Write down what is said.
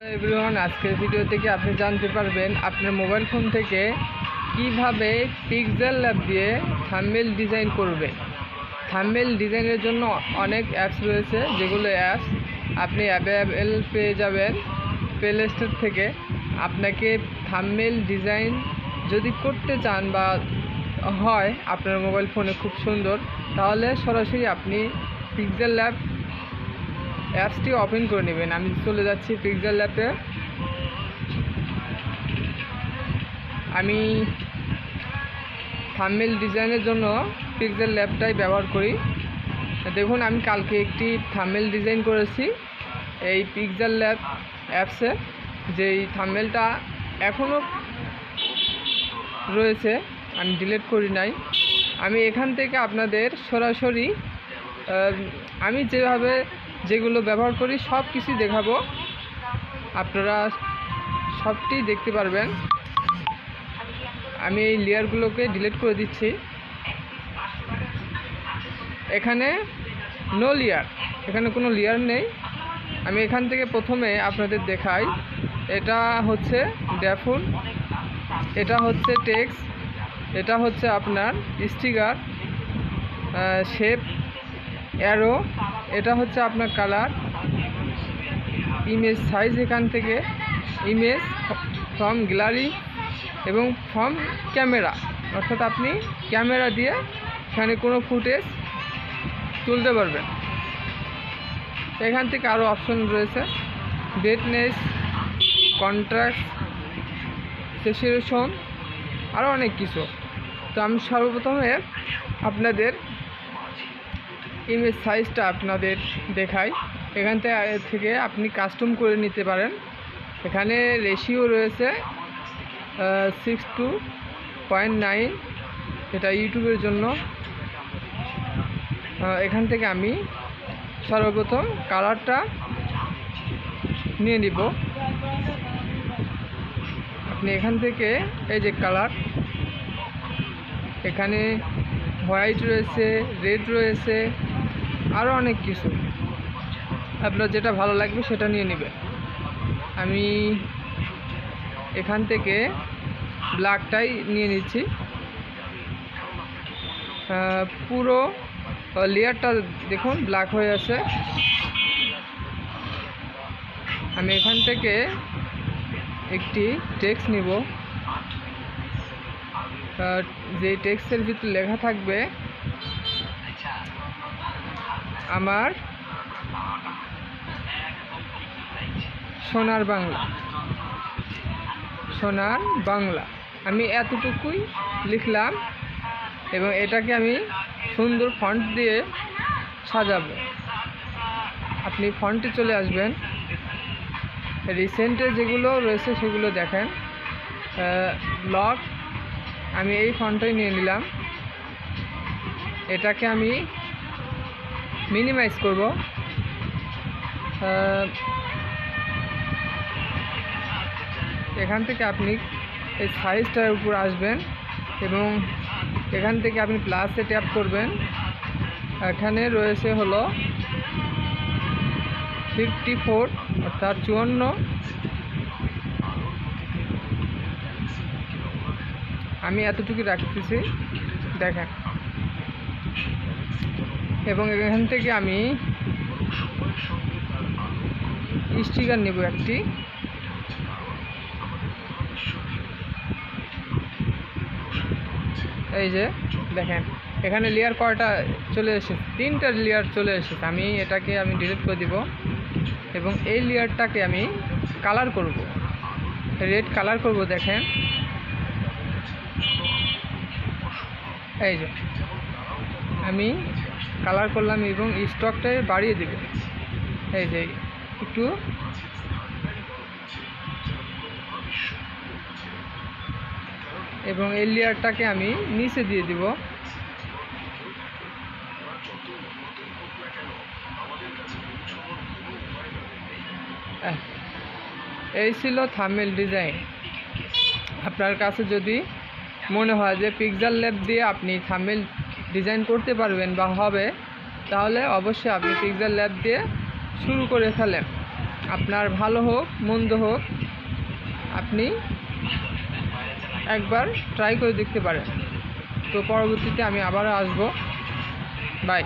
Everyone আজকের video থেকে আপনি জানতে পারবেন আপনার মোবাইল ফোন থেকে কীভাবে পিক্সেল ল্যাব দিয়ে থাম্বেল ডিজাইন করবে। থাম্বেল ডিজাইনের জন্য অনেক অ্যাপস রয়েছে, যেগুলো অ্যাপস আপনি অ্যাভেলেবেল পেয়ে যাবেন প্লে স্টোর থেকে। আপনাকে থাম্বেল ডিজাইন যদি করতে চান বা হয় আপনার মোবাইল ফোনে খুব সুন্দর, তাহলে সরাসরি আপনি পিক্সেল ল্যাব অ্যাপসটি ওপেন করে নেবেন। আমি চলে যাচ্ছি পিক্সেল ল্যাবে আমি থাম্বেল ডিজাইনের জন্য পিক্সেল ল্যাবটাই ব্যবহার করি। দেখুন, আমি কালকে একটি থাম্বেল ডিজাইন করেছি এই পিক্সেল ল্যাব অ্যাপসে যেই থাম্বেলটা এখনও রয়েছে, আমি ডিলিট করি নাই। আমি এখান থেকে আপনাদের সরাসরি আমি যেভাবে যেগুলো ব্যবহার করি সব কিছু দেখাবো। আপনারা সবটি দেখতে পারবেন। আমি এই লেয়ারগুলোকে ডিলিট করে দিচ্ছি। এখানে নো লেয়ার এখানে কোনো লেয়ার নেই। আমি এখান থেকে প্রথমে আপনাদের দেখাই। এটা হচ্ছে ড্যাফুল এটা হচ্ছে টেক্স এটা হচ্ছে আপনার স্টিকার শেপ অ্যারো এটা হচ্ছে আপনার কালার। ইমেজ সাইজ এখান থেকে। ইমেজ ফ্রম গ্যালারি এবং ফ্রম ক্যামেরা। অর্থাৎ আপনি ক্যামেরা দিয়ে এখানে কোনো ফুটেজ তুলতে পারবেন। এখান থেকে আরও অপশন রয়েছে। ব্রেটনেস কন্ট্রাস্ট সেচুরেশন আরও অনেক কিছু। তো আমি সর্বপ্রথমে আপনাদের ইমেজ সাইজটা আপনাদের দেখাই। এখান থেকে আপনি কাস্টম করে নিতে পারেন। এখানে রেশিও রয়েছে সিক্স টু পয়েন্ট নাইন এটা ইউটিউবের জন্য। এখান থেকে আমি সর্বপ্রথম কালারটা নিয়ে নিব। আপনি এখান থেকে এই যে কালার এখানে হোয়াইট রয়েছে রেড রয়েছে। আরও অনেক কিছু। আপনার যেটা ভালো লাগবে সেটা নিয়ে নেবেন। আমি এখান থেকে ব্ল্যাকটাই নিয়ে নিচ্ছি। পুরো লেয়ারটা দেখুন, ব্ল্যাক হয়ে আছে। আমি এখান থেকে একটি টেক্স নিব। যে টেক্সটের ভিতরে লেখা থাকবে আমার সোনার বাংলা। সোনার বাংলা। আমি এতটুকুই লিখলাম এবং এটাকে আমি সুন্দর ফন্ট দিয়ে সাজাবো। আপনি ফন্টে চলে আসবেন। রিসেন্টে যেগুলো রয়েছে সেগুলো দেখেন। ব্লগ আমি এই ফন্টটাই নিয়ে নিলাম। এটাকে আমি মিনিমাইজ করব। এখান থেকে আপনি এই সাইজটার উপর আসবেন এবং এখান থেকে আপনি প্লাসে ট্যাপ করবেন। এখানে রয়েছে হলো ফিফটি ফোর অর্থাৎ চুয়ান্ন। আমি এতটুকু রাখতেছি। দেখেন। এবং এখান থেকে আমি স্টিকার নেব একটি। এই যে, দেখেন, এখানে লেয়ার কয়টা চলে এসেছে তিনটা লেয়ার চলে এসেছে। আমি এটাকে আমি ডিলিট করে দিব এবং এই লেয়ারটাকে আমি কালার করব। রেড কালার করব, দেখেন। এই যে, আমি কালার করলাম এবং স্টকটা বাড়িয়ে দেব। এই যে, একটু। এবং এই লেয়ারটাকে আমি নিচে দিয়ে দিব। এই ছিল থামেল ডিজাইন। আপনার কাছে যদি মনে হয় যে পিক্সেল ল্যাব দিয়ে আপনি থামেল ডিজাইন করতে পারবেন বা হবে, তাহলে অবশ্যই আপনি পিক্সেল ল্যাব দিয়ে শুরু করে ফেলেন। আপনার ভালো হোক, মন্দ হোক, আপনি একবার ট্রাই করে দেখতে পারেন। তো পরবর্তীতে আমি আবারও আসব। বাই